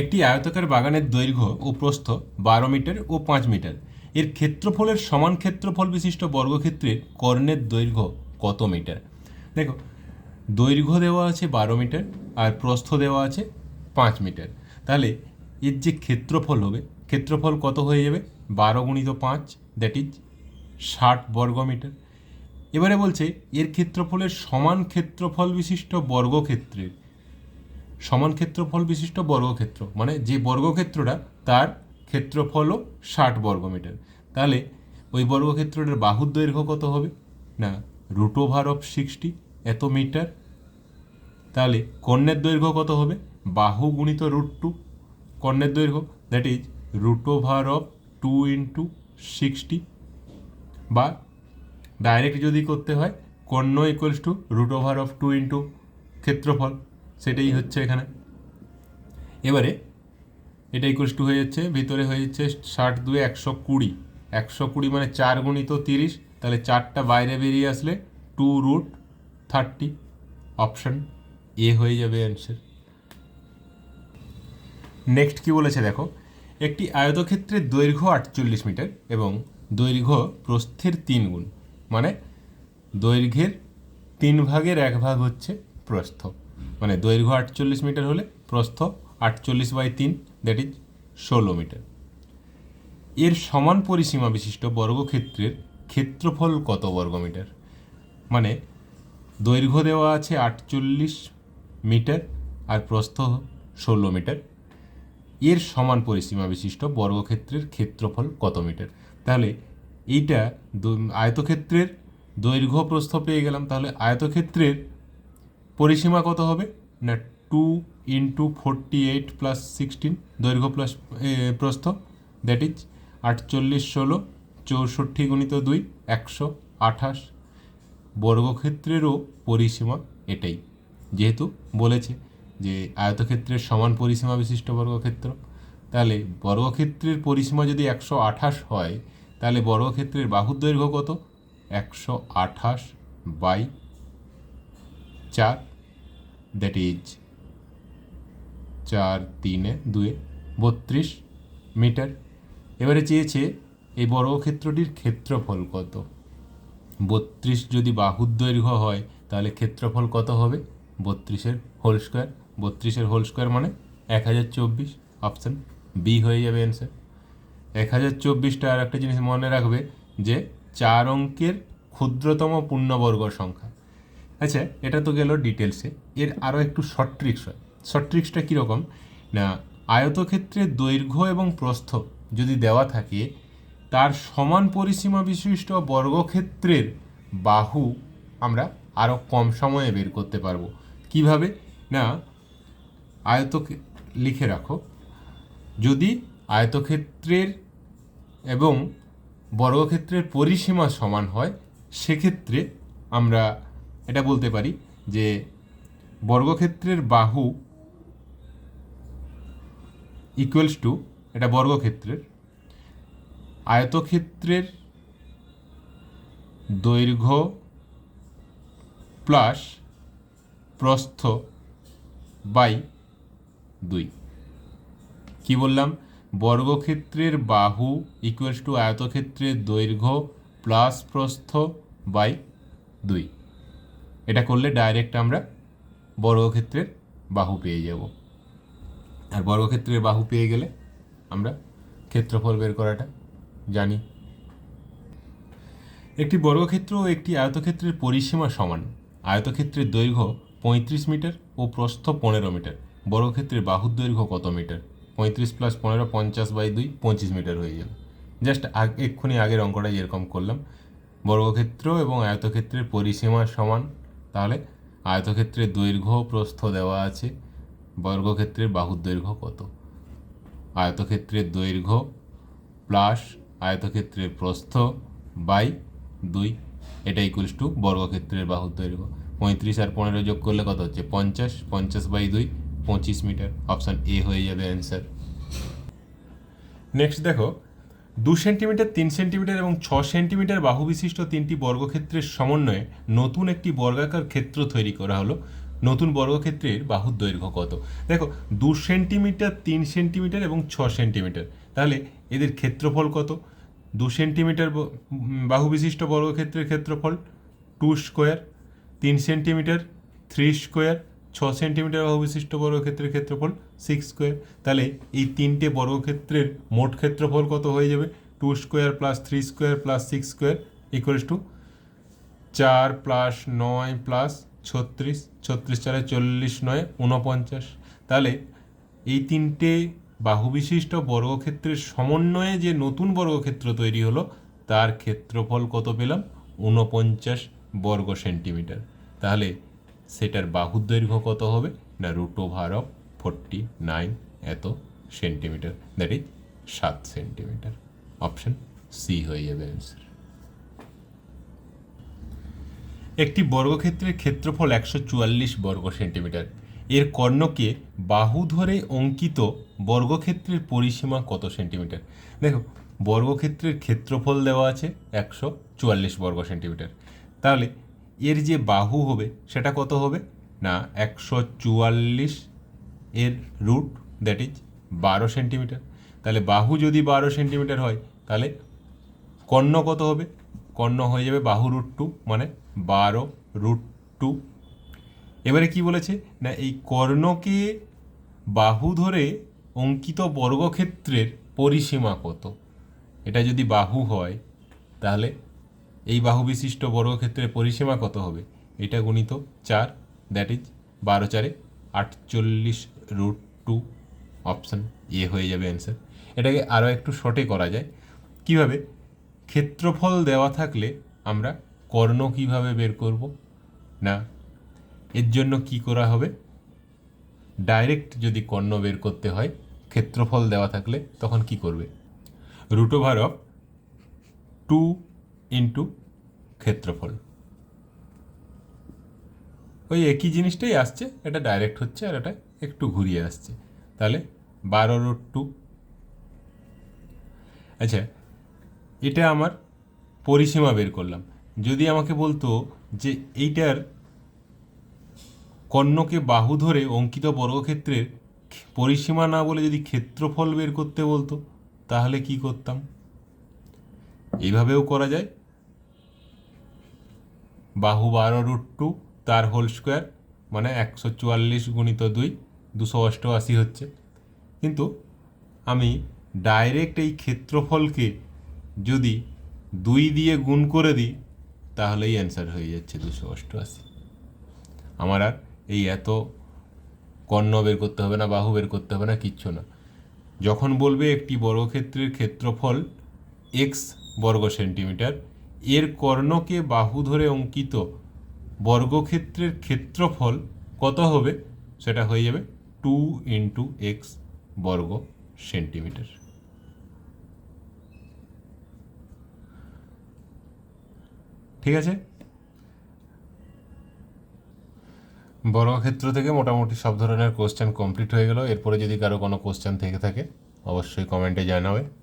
একটি আয়তাকার বাগানের দৈর্ঘ্য ও প্রস্থ বারো মিটার ও পাঁচ মিটার। এর ক্ষেত্রফলের সমান ক্ষেত্রফল বিশিষ্ট বর্গক্ষেত্রের কর্ণের দৈর্ঘ্য কত মিটার? দেখো, দৈর্ঘ্য দেওয়া আছে বারো মিটার আর প্রস্থ দেওয়া আছে পাঁচ মিটার। তাহলে এর যে ক্ষেত্রফল হবে, ক্ষেত্রফল কত হয়ে যাবে? বারো গুণিত পাঁচ দ্যাট ইজ ষাট বর্গ মিটার এবারে বলছে, এর ক্ষেত্রফলের সমান ক্ষেত্রফল বিশিষ্ট বর্গক্ষেত্রের সমান ক্ষেত্রফল বিশিষ্ট বর্গক্ষেত্র। মানে যে বর্গক্ষেত্রটা, তার ক্ষেত্রফলও ষাট বর্গমিটার। তাহলে ওই বর্গক্ষেত্রটার বাহুর দৈর্ঘ্য কত হবে? না রুট ওভার অফ সিক্সটি এত মিটার। তাহলে কর্ণের দৈর্ঘ্য কত হবে? বাহু গুণিত রুট টু কর্ণের দৈর্ঘ্য that is root over of two into sixty বা ডাইরেক্ট যদি করতে হয়, কর্ণ equals to root over of two into ক্ষেত্রফল। সেটাই হচ্ছে এখানে। এবারে এটা ইকুয়ালস টু হয়ে যাচ্ছে, ভিতরে হয়ে যাচ্ছে ষাট দুয়ে একশো কুড়ি। একশো কুড়ি মানে চার গুণিত তিরিশ, তাহলে চারটা বাইরে বেরিয়ে আসলে two root thirty. Option A হয়ে যাবে অ্যান্সার। নেক্সট কি বলেছে দেখো, একটি আয়তক্ষেত্রের দৈর্ঘ্য আটচল্লিশ মিটার এবং দৈর্ঘ্য প্রস্থের তিন গুণ মানে দৈর্ঘ্যের তিন ভাগের এক ভাগ হচ্ছে প্রস্থ। মানে দৈর্ঘ্য আটচল্লিশ মিটার হলে প্রস্থ আটচল্লিশ বাই তিন দ্যাট ইজ ষোলো মিটার। এর সমান পরিসীমা বিশিষ্ট বর্গক্ষেত্রের ক্ষেত্রফল কত বর্গমিটার মানে দৈর্ঘ্য দেওয়া আছে আটচল্লিশ মিটার আর প্রস্থ ষোলো মিটার। এর সমান পরিসীমা বিশিষ্ট বর্গক্ষেত্রের ক্ষেত্রফল কত মিটার? তাহলে এইটা আয়তক্ষেত্রের দৈর্ঘ্য প্রস্থ পেয়ে গেলাম। তাহলে আয়তক্ষেত্রের পরিসীমা কত হবে? না two into forty eight plus sixteen দৈর্ঘ্য প্লাস প্রস্থ দ্যাট ইজ আটচল্লিশ ষোলো, চৌষট্টি গুণিত দুই, একশো আঠাশ। বর্গক্ষেত্রেরও পরিসীমা এটাই। যেহেতু বলেছে যে আয়তক্ষেত্রের সমান পরিসীমা বিশিষ্ট বর্গক্ষেত্র, তাহলে বর্গক্ষেত্রের পরিসীমা যদি একশো আঠাশ হয়, তাহলে বর্গক্ষেত্রের বাহুর দৈর্ঘ্য কত? একশো আঠাশ বাই চার। দ্যাট ইজ চার, তিনে, দুয়ে, বত্রিশ মিটার। এবারে চেয়েছে এই বর্গক্ষেত্রটির ক্ষেত্রফল কত? বত্রিশ যদি বাহুর দৈর্ঘ্য হয়, তাহলে ক্ষেত্রফল কত হবে? বত্রিশের হোল স্কোয়ার বত্রিশের হোল স্কোয়ার মানে এক হাজার চব্বিশ। অপশান বি হয়ে যাবে অ্যান্সার এক হাজার চব্বিশটা আর একটা জিনিস মনে রাখবে যে, চার অঙ্কের ক্ষুদ্রতম পূর্ণবর্গ সংখ্যা। আচ্ছা এটা তো গেল ডিটেলসে এর আরও একটু শর্ট ট্রিক্স হয়। শর্ট ট্রিক্সটা কীরকম? না আয়তক্ষেত্রের দৈর্ঘ্য এবং প্রস্থ যদি দেওয়া থাকে, তার সমান পরিসীমা বিশিষ্ট বর্গক্ষেত্রের বাহু আমরা আরও কম সময়ে বের করতে পারব। কীভাবে? না আয়ত লিখে রাখো। যদি আয়তক্ষেত্রের এবং বর্গক্ষেত্রের পরিসীমা সমান হয়, সেক্ষেত্রে আমরা এটা বলতে পারি যে বর্গক্ষেত্রের বাহু ইকুয়ালস টু এটা বর্গক্ষেত্রের, আয়তক্ষেত্রের দৈর্ঘ্য প্লাস প্রস্থ বাই দুই। কি বললাম? বর্গক্ষেত্রের বাহু ইকুয়ালস টু আয়তক্ষেত্রের দৈর্ঘ্য প্লাস প্রস্থ বাই দুই। এটা করলে ডাইরেক্ট আমরা বর্গক্ষেত্রের বাহু পেয়ে যাব। আর বর্গক্ষেত্রের বাহু পেয়ে গেলে আমরা ক্ষেত্রফল বের করাটা জানি। একটি বর্গক্ষেত্র ও একটি আয়তক্ষেত্রের পরিসীমা সমান। আয়তক্ষেত্রের দৈর্ঘ্য পঁয়ত্রিশ মিটার ও প্রস্থ পনেরো মিটার। বর্গক্ষেত্রের বাহুর দৈর্ঘ্য কত মিটার? পঁয়ত্রিশ প্লাস পনেরো, পঞ্চাশ বাই দুই, পঁচিশ মিটার হয়ে যাবে। জাস্ট এক্ষুনি আগের অঙ্কটা যেরকম করলাম। বর্গক্ষেত্র এবং আয়তক্ষেত্রের পরিসীমা সমান তাহলে আয়তক্ষেত্রে দৈর্ঘ্য প্রস্থ দেওয়া আছে বর্গক্ষেত্রের বাহুর দৈর্ঘ্য কত? আয়তক্ষেত্রের দৈর্ঘ্য প্লাস আয়তক্ষেত্রের প্রস্থ বাই দুই, এটা ইকুয়ালস টু বর্গক্ষেত্রের বাহুর দৈর্ঘ্য। পঁয়ত্রিশ আর পনেরো যোগ করলে কত হচ্ছে? পঞ্চাশ পঞ্চাশ বাই দুই, পঁচিশ মিটার অপশান এ হয়ে যাবে অ্যান্সার নেক্সট দেখো দু সেন্টিমিটার, তিন সেন্টিমিটার এবং ছ সেন্টিমিটার বাহু বিশিষ্ট তিনটি বর্গক্ষেত্রের সমন্বয়ে নতুন একটি বর্গাকার ক্ষেত্র তৈরি করা হলো। নতুন বর্গক্ষেত্রের বাহুর দৈর্ঘ্য কত? দেখো, দু সেন্টিমিটার, তিন সেন্টিমিটার এবং ছ সেন্টিমিটার। তাহলে এদের ক্ষেত্রফল কত? দু সেন্টিমিটার বাহু বিশিষ্ট বর্গক্ষেত্রের ক্ষেত্রফল টু স্কোয়ার, তিন সেন্টিমিটার, থ্রি স্কোয়ার ছ সেন্টিমিটার বিশিষ্ট বর্গক্ষেত্রের ক্ষেত্রফল সিক্স স্কোয়ার তাহলে এই তিনটে বর্গক্ষেত্রের মোট ক্ষেত্রফল কত হয়ে যাবে? Two square plus three square plus six square equals to চার প্লাস নয় প্লাস ছত্রিশ। ছত্রিশ চারে চল্লিশ নয়, ঊনপঞ্চাশ। তাহলে এই তিনটে বাহু বিশিষ্ট বর্গক্ষেত্রের সমন্বয়ে যে নতুন বর্গক্ষেত্র তৈরি হলো, তার ক্ষেত্রফল কত পেলাম? ঊনপঞ্চাশ বর্গ সেন্টিমিটার। তাহলে সেটার বাহুর দৈর্ঘ্য কত হবে? না root over of forty nine এত সেন্টিমিটার দ্যাট ইজ সাত সেন্টিমিটার অপশন সি হয়ে যাবে অ্যান্সার একটি বর্গক্ষেত্রের ক্ষেত্রফল একশো চুয়াল্লিশ বর্গ সেন্টিমিটার এর কর্ণকে বাহু ধরে অঙ্কিত বর্গক্ষেত্রের পরিসীমা কত সেন্টিমিটার দেখো, বর্গক্ষেত্রের ক্ষেত্রফল দেওয়া আছে একশো চুয়াল্লিশ বর্গ সেন্টিমিটার তাহলে এর যে বাহু হবে, সেটা কত হবে? না, একশো চুয়াল্লিশ এর রুট দ্যাট ইজ বারো সেন্টিমিটার। তাহলে বাহু যদি বারো সেন্টিমিটার হয়, তাহলে কর্ণ কত হবে? কর্ণ হয়ে যাবে বাহু রুট টু মানে বারো রুট টু। এবারে কি বলেছে? না, এই কর্ণকে বাহু ধরে অঙ্কিত বর্গক্ষেত্রের পরিসীমা কত? এটা যদি বাহু হয়, তাহলে এই বাহু বিশিষ্ট বর্গক্ষেত্রের পরিসীমা কত হবে? এটা গুণিত চার দ্যাট ইজ বারো চারে আটচল্লিশ রুট টু অপশান এ হয়ে যাবে অ্যান্সার এটাকে আরও একটু শর্টে করা যায়। কীভাবে? ক্ষেত্রফল দেওয়া থাকলে আমরা কর্ণ কীভাবে বের করব? না, এর জন্য কি করা হবে? ডাইরেক্ট যদি কর্ণ বের করতে হয়, ক্ষেত্রফল দেওয়া থাকলে তখন কি করবে? Root over of two into ক্ষেত্রফল। ওই একই জিনিসটাই আসছে, এটা ডাইরেক্ট হচ্ছে আর এটা একটু ঘুরিয়ে আসছে। তাহলে বারো রোড টু আচ্ছা এটা আমার পরিসীমা বের করলাম। যদি আমাকে বলতো যে এইটার কর্ণকে বাহু ধরে অঙ্কিত বর্গক্ষেত্রের পরিসীমা না বলে যদি ক্ষেত্রফল বের করতে বলতো, তাহলে কি করতাম? এইভাবেও করা যায়। বাহু বারো রুট টু তার হোল স্কোয়ার মানে একশো চুয়াল্লিশ গুণিত দুই, দুশো অষ্টআশি হচ্ছে। কিন্তু আমি ডাইরেক্ট এই ক্ষেত্রফলকে যদি দুই দিয়ে গুণ করে দিই, তাহলেই অ্যান্সার হয়ে যাচ্ছে দুশো অষ্টআশি। আমার আর এই এত কর্ণ বের করতে হবে না, বাহু বের করতে হবে না, কিচ্ছু না। যখন বলবে একটি বর্গক্ষেত্রের ক্ষেত্রফল এক্স বর্গ সেন্টিমিটার এর কর্ণকে বাহু ধরে অঙ্কিত বর্গক্ষেত্রের ক্ষেত্রফল কত হবে? সেটা হয়ে যাবে টু ইন্টু এক্স বর্গ সেন্টিমিটার। ঠিক আছে? বর্গক্ষেত্র থেকে মোটামুটি সব ধরনের কোশ্চেন কমপ্লিট হয়ে গেল। এরপরে যদি কারও কোনো কোশ্চেন থেকে থাকে, অবশ্যই কমেন্টে জানাবে।